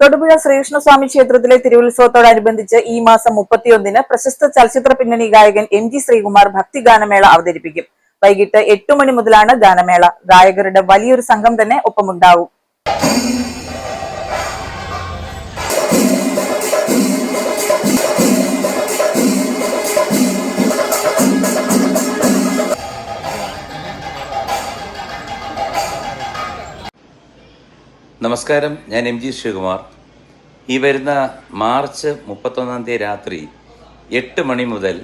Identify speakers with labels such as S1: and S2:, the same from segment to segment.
S1: തൊടുപുഴ ശ്രീകൃഷ്ണസ്വാമി ക്ഷേത്രത്തിലെ തിരുവുത്സവത്തോടനുബന്ധിച്ച് ഈ മാസം മുപ്പത്തിയൊന്നിന് പ്രശസ്ത ചലച്ചിത്ര പിന്നണി ഗായകൻ എം ജി ശ്രീകുമാർ ഭക്തിഗാനമേള അവതരിപ്പിക്കും. വൈകിട്ട് എട്ടു മണി മുതലാണ് ഗാനമേള. ഗായകരുടെ വലിയൊരു സംഘം തന്നെ ഒപ്പമുണ്ടാവും.
S2: നമസ്കാരം. ഞാൻ എം ജി ശ്രീകുമാർ. ഈ വരുന്ന മാർച്ച് മുപ്പത്തൊന്നാം തീയതി രാത്രി എട്ട് മണി മുതൽ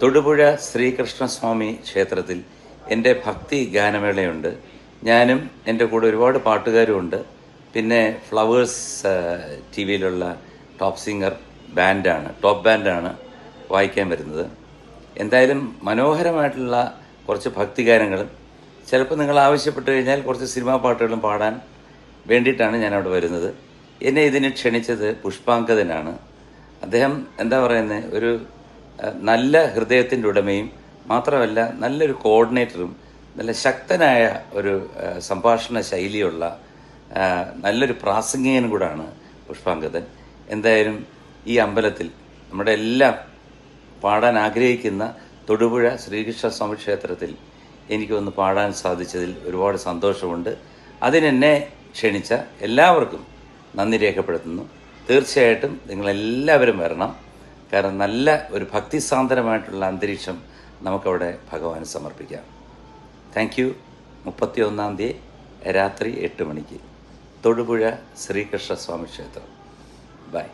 S2: തൊടുപുഴ ശ്രീകൃഷ്ണസ്വാമി ക്ഷേത്രത്തിൽ എന്റെ ഭക്തി ഗാനമേളയുണ്ട്. ഞാനും എന്റെ കൂടെ ഒരുപാട് പാട്ടുകാരുമുണ്ട്. പിന്നെ ഫ്ലവേഴ്സ് ടി വിയിലുള്ള ടോപ്പ് സിംഗർ ബാൻഡാണ് ടോപ്പ് ബാൻഡാണ് വായിക്കാൻ വരുന്നത്. എന്തായാലും മനോഹരമായിട്ടുള്ള കുറച്ച് ഭക്തിഗാനങ്ങളും ചിലപ്പോൾ നിങ്ങൾ ആവശ്യപ്പെട്ട് കഴിഞ്ഞാൽ കുറച്ച് സിനിമാ പാട്ടുകളും പാടാൻ വേണ്ടിയിട്ടാണ് ഞാൻ അവിടെ വരുന്നത്. എന്നെ ഇതിന് ക്ഷണിച്ചത് പുഷ്പാങ്കദനാണ്. അദ്ദേഹം എന്താ പറയുന്നത് ഒരു നല്ല ഹൃദയത്തിന്റെ ഉടമയും മാത്രമല്ല നല്ലൊരു കോർഡിനേറ്ററും നല്ല ശക്തനായ ഒരു സംഭാഷണ ശൈലിയുള്ള നല്ലൊരു പ്രാസംഗികനും കൂടാണ് പുഷ്പാങ്കദൻ. എന്തായാലും ഈ അമ്പലത്തിൽ നമ്മുടെ എല്ലാം പാടാൻ ആഗ്രഹിക്കുന്ന തൊടുപുഴ ശ്രീകൃഷ്ണ സ്വാമി ക്ഷേത്രത്തിൽ എനിക്കൊന്ന് പാടാൻ സാധിച്ചതിൽ ഒരുപാട് സന്തോഷമുണ്ട്. അതിനെന്നെ ക്ഷണിച്ച എല്ലാവർക്കും നന്ദി രേഖപ്പെടുത്തുന്നു. തീർച്ചയായിട്ടും നിങ്ങളെല്ലാവരും വരണം. കാരണം നല്ല ഒരു ഭക്തിസാന്ദ്രമായിട്ടുള്ള അന്തരീക്ഷം നമുക്കവിടെ ഭഗവാന് സമർപ്പിക്കാം. താങ്ക് യു മുപ്പത്തി ഒന്നാം തീയതി രാത്രി എട്ട് മണിക്ക്. തൊടുപുഴ ശ്രീകൃഷ്ണസ്വാമി ക്ഷേത്രം. ബൈ